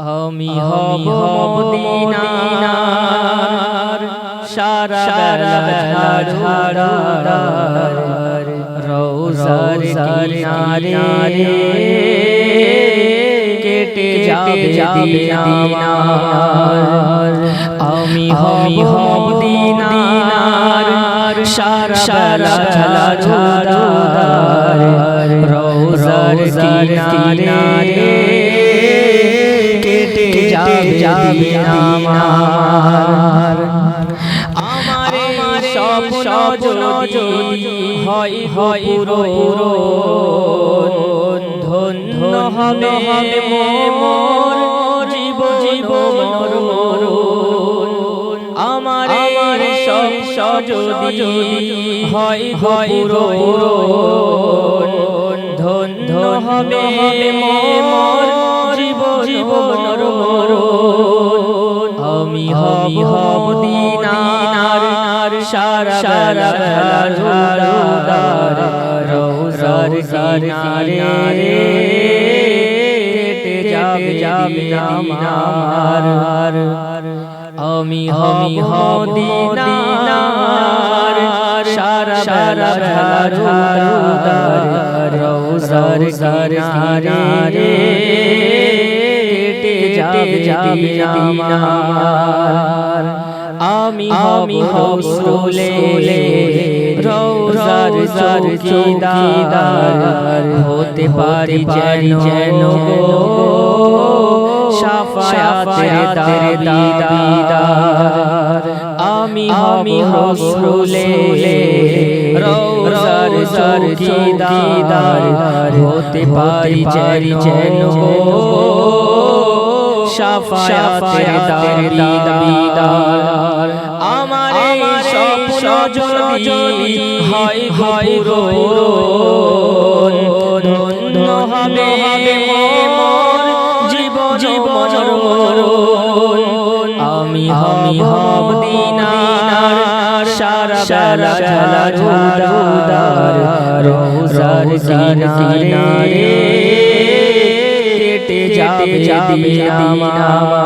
আমি হব মদিনার সারা সারা ঝাড়ার রোজার কিনারে কেটে যাবে যাবে আমার আমি হব মদিনার সারা সারা ঝাড়ার রোজার কিনারে। আমার। আমার স্বপ্ন যদি হয় হয় পুরো। ধন্য হবে মোর জীব জীব মোর মোর আমার আমার সব যদি হয় হয় পুরো। ধন্য হবে হবে মোর আমি হব হব দিনার সারা সারা ঝাড়ার রোজার কিনারে কেটে যাবে যাবে আমার। আমি হব হব দিনার সারা সারা ঝাড়ার রোজার কিনারে যাবে যাবে আমার। আমি আমি হসুলে রোজার চৌকিদার। হতে পারি যেন যেন সাফায়াতের দাবিদার। আমি আমি হসুলে রোজার চৌকিদার। হতে পারি যেন যেন সাফায়াতের দাবিদার আমার স্বপ্ন যদি হয় হয় ধন্য হবে মোর জীব জীবন আমি আমি হব দিনার সারা সারা ঝালা ঝুদার রোজার কিনারে যাবে যাবে আমার